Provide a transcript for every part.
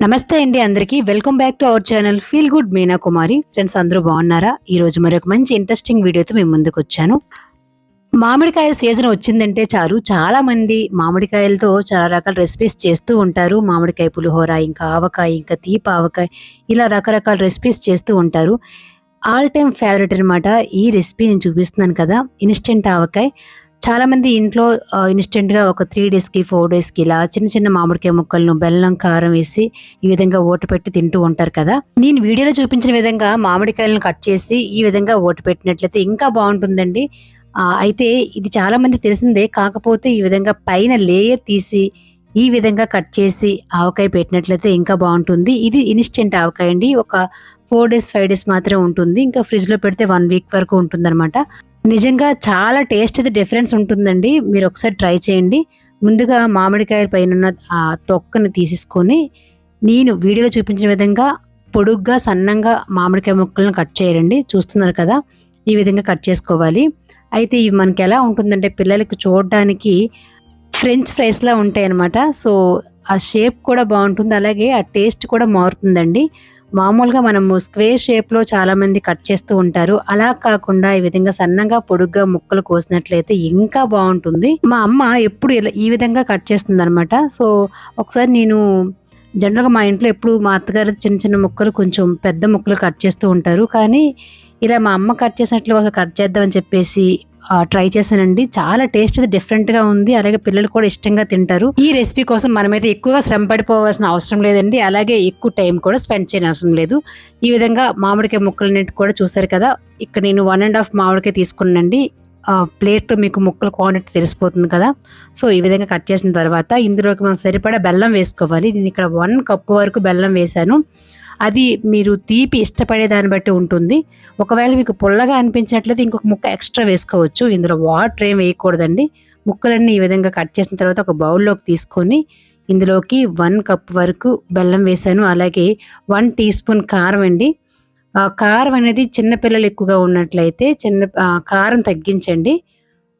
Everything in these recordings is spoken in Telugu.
నమస్తే అండి అందరికీ. Welcome back to our channel feel good Meena Kumari friends అందరూ బాగున్నారా? ఈ రోజు మరొక మంచి ఇంట్రెస్టింగ్ వీడియోతో మేము ముందుకు వచ్చాను. మామిడికాయల సీజన్ వచ్చిందంటే చాలు. చాలామంది మామిడికాయలతో చాలా రకాల రెసిపీస్ చేస్తూ ఉంటారు. మామిడికాయ పులిహోర ఇంకా ఆవకాయ ఇంకా తీప ఆవకాయ ఇలా రకరకాల రెసిపీస్ చేస్తూ ఉంటారు. ఆల్ టైమ్ ఫేవరెట్ అనమాట ఈ రెసిపీ నేను చూపిస్తున్నాను కదా. ఇన్స్టెంట్ ఆవకాయ. చాలా మంది ఇంట్లో ఇన్స్టెంట్గా ఒక త్రీ డేస్కి ఫోర్ డేస్కి ఇలా చిన్న చిన్న మామిడికాయ ముక్కలను బెల్లం కారం వేసి ఈ విధంగా ఓటు పెట్టి తింటూ ఉంటారు కదా. నేను వీడియోలో చూపించిన విధంగా మామిడికాయలను కట్ చేసి ఈ విధంగా ఓటు పెట్టినట్లయితే ఇంకా బాగుంటుందండి. అయితే ఇది చాలా మంది తెలిసిందే కాకపోతే ఈ విధంగా పైన లేయర్ తీసి ఈ విధంగా కట్ చేసి ఆవకాయ పెట్టినట్లయితే ఇంకా బాగుంటుంది. ఇది ఇన్స్టెంట్ ఆవకాయ అండి. ఒక ఫోర్ డేస్ ఫైవ్ డేస్ మాత్రమే ఉంటుంది. ఇంకా ఫ్రిడ్జ్లో పెడితే వన్ వీక్ వరకు ఉంటుందన్నమాట. నిజంగా చాలా టేస్ట్ అయితే డిఫరెన్స్ ఉంటుందండి. మీరు ఒకసారి ట్రై చేయండి. ముందుగా మామిడికాయ పైన ఉన్న తొక్కను తీసేసుకొని నేను వీడియోలో చూపించిన విధంగా పొడుగ్గా సన్నంగా మామిడికాయ ముక్కలను కట్ చేయరండి చూస్తున్నారు కదా ఈ విధంగా కట్ చేసుకోవాలి. అయితే ఇవి మనకి ఎలా ఉంటుందంటే పిల్లలకి చూడడానికి ఫ్రెంచ్ ఫ్రైస్లా ఉంటాయి అన్నమాట సో ఆ షేప్ కూడా బాగుంటుంది. అలాగే ఆ టేస్ట్ కూడా మారుతుందండి. మామూలుగా మనము స్క్వేర్ షేప్లో చాలామంది కట్ చేస్తూ ఉంటారు. అలా కాకుండా ఈ విధంగా సన్నగా పొడుగ్గా ముక్కలు కోసినట్లయితే ఇంకా బాగుంటుంది. మా అమ్మ ఎప్పుడు ఇలా ఈ విధంగా కట్ చేస్తుంది అనమాట సో ఒకసారి నేను జనరల్గా మా ఇంట్లో ఎప్పుడు మా అత్తగారు చిన్న చిన్న ముక్కలు కొంచెం పెద్ద ముక్కలు కట్ చేస్తూ ఉంటారు. కానీ ఇలా మా అమ్మ కట్ చేసినట్లు ఒక కట్ చేద్దామని చెప్పేసి ట్రై చేశానండి. చాలా టేస్ట్ అయితే డిఫరెంట్గా ఉంది. అలాగే పిల్లలు కూడా ఇష్టంగా తింటారు. ఈ రెసిపీ కోసం మనమైతే ఎక్కువగా శ్రమ పడిపోవాల్సిన అవసరం లేదండి. అలాగే ఎక్కువ టైం కూడా స్పెండ్ చేయని అవసరం లేదు. ఈ విధంగా మామిడికాయ ముక్కలన్నిటి కూడా చూసారు కదా? ఇక్కడ నేను వన్ అండ్ హాఫ్ మామిడికాయ తీసుకున్నానండి. ప్లేట్ మీకు ముక్కల క్వాంటిటీ తెలిసిపోతుంది కదా? సో ఈ విధంగా కట్ చేసిన తర్వాత ఇందులోకి మనం సరిపడా బెల్లం వేసుకోవాలి. నేను ఇక్కడ వన్ కప్పు వరకు బెల్లం వేశాను. అది మీరు తీపి ఇష్టపడే దాన్ని బట్టి ఉంటుంది. ఒకవేళ మీకు పుల్లగా అనిపించినట్లయితే ఇంకొక ముక్క ఎక్స్ట్రా వేసుకోవచ్చు. ఇందులో వాటర్ ఏం వేయకూడదండి. ముక్కలన్నీ ఈ విధంగా కట్ చేసిన తర్వాత ఒక బౌల్లోకి తీసుకొని ఇందులోకి వన్ కప్ వరకు బెల్లం వేసాను. అలాగే వన్ టీ స్పూన్ కారం అండి. కారం అనేది చిన్నపిల్లలు ఎక్కువగా ఉన్నట్లయితే చిన్న కారం తగ్గించండి.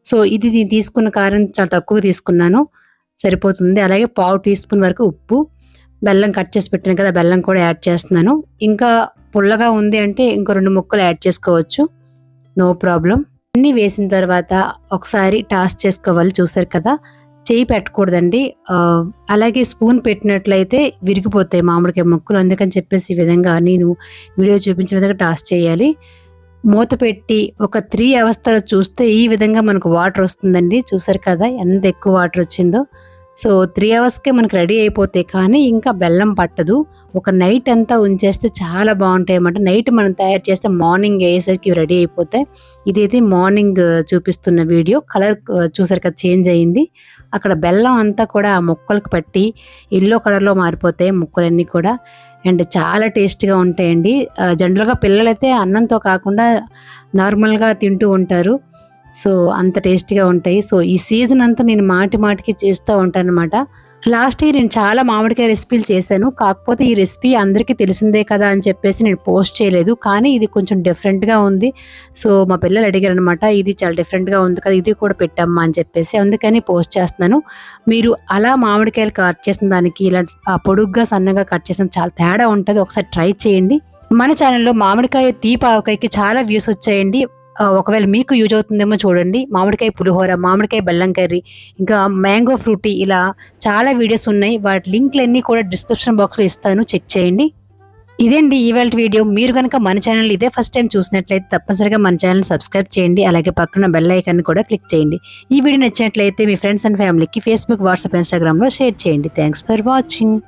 సో ఇది నేను తీసుకున్న కారం చాలా తక్కువ తీసుకున్నాను. సరిపోతుంది. అలాగే పావు టీ స్పూన్ వరకు ఉప్పు. బెల్లం కట్ చేసి పెట్టాను కదా బెల్లం కూడా యాడ్ చేస్తున్నాను. ఇంకా పుల్లగా ఉంది అంటే ఇంకో రెండు ముక్కలు యాడ్ చేసుకోవచ్చు. No problem. అన్నీ వేసిన తర్వాత ఒకసారి టాస్ చేసుకోవాలి చూసారు కదా. చేయి పెట్టకూడదండి. అలాగే స్పూన్ పెట్టినట్లయితే విరిగిపోతాయి మామిడికాయ ముక్కలు. అందుకని చెప్పేసి ఈ విధంగా నేను వీడియో చూపించిన విధంగా టాస్ చేయాలి. మూత పెట్టి ఒక త్రీ అవర్స్ చూస్తే ఈ విధంగా మనకు వాటర్ వస్తుందండి. చూసారు కదా ఎంత ఎక్కువ వాటర్ వచ్చిందో. సో త్రీ అవర్స్కే మనకు రెడీ అయిపోతాయి కానీ ఇంకా బెల్లం పట్టదు. ఒక నైట్ అంతా ఉంచేస్తే చాలా బాగుంటాయి అన్నమాట నైట్ మనం తయారు చేస్తే మార్నింగ్ అయ్యేసరికి రెడీ అయిపోతాయి ఇదైతే మార్నింగ్ చూపిస్తున్న వీడియో. కలర్ చూసారు కదా చేంజ్ అయ్యింది అక్కడ బెల్లం అంతా కూడా ఆ ముక్కలకు పట్టి ఎల్లో కలర్లో మారిపోతాయి ముక్కలన్నీ కూడా. అండ్ చాలా టేస్ట్గా ఉంటాయండి. జనరల్గా పిల్లలైతే అన్నంతో కాకుండా నార్మల్గా తింటూ ఉంటారు. సో అంత టేస్టీగా ఉంటాయి. సో ఈ సీజన్ అంతా నేను మాటి మాటికి చేస్తూ ఉంటాను అనమాట లాస్ట్ ఇయర్ నేను చాలా మామిడికాయ రెసిపీలు చేశాను. కాకపోతే ఈ రెసిపీ అందరికీ తెలిసిందే కదా అని చెప్పేసి నేను పోస్ట్ చేయలేదు. కానీ ఇది కొంచెం డిఫరెంట్గా ఉంది. సో మా పిల్లలు అడిగారు అనమాట ఇది చాలా డిఫరెంట్గా ఉంది కదా ఇది కూడా పెట్టమ్మా అని చెప్పేసి. అందుకని పోస్ట్ చేస్తున్నాను. మీరు అలా మామిడికాయలు కట్ చేసిన దానికి ఇలా పొడుగ్గా సన్నగా కట్ చేసిన చాలా తేడా ఉంటుంది. ఒకసారి ట్రై చేయండి. మన ఛానల్లో మామిడికాయ తీప ఆవకాయకి చాలా వ్యూస్ వచ్చాయండి. ఒకవేళ మీకు యూజ్ అవుతుందేమో చూడండి. మామిడికాయ పులిహోర మామిడికాయ బెల్లం కర్రీ ఇంకా మ్యాంగో ఫ్రూటీ ఇలా చాలా వీడియోస్ ఉన్నాయి. వాటి లింక్లన్నీ కూడా డిస్క్రిప్షన్ బాక్స్లో ఇస్తాను. చెక్ చేయండి. ఇదేండి ఈవేళ వీడియో. మీరు కనుక మన ఛానల్ ఇదే ఫస్ట్ టైం చూసినట్లయితే తప్పనిసరిగా మన ఛానల్ సబ్స్క్రైబ్ చేయండి. అలాగే పక్కన బెల్ ఐకాన్ కూడా క్లిక్ చేయండి. ఈ వీడియో నచ్చినట్లయితే మీ ఫ్రెండ్స్ అండ్ ఫ్యామిలీకి ఫేస్బుక్ వాట్సాప్ ఇన్స్టాగ్రామ్లో షేర్ చేయండి. Thanks for watching.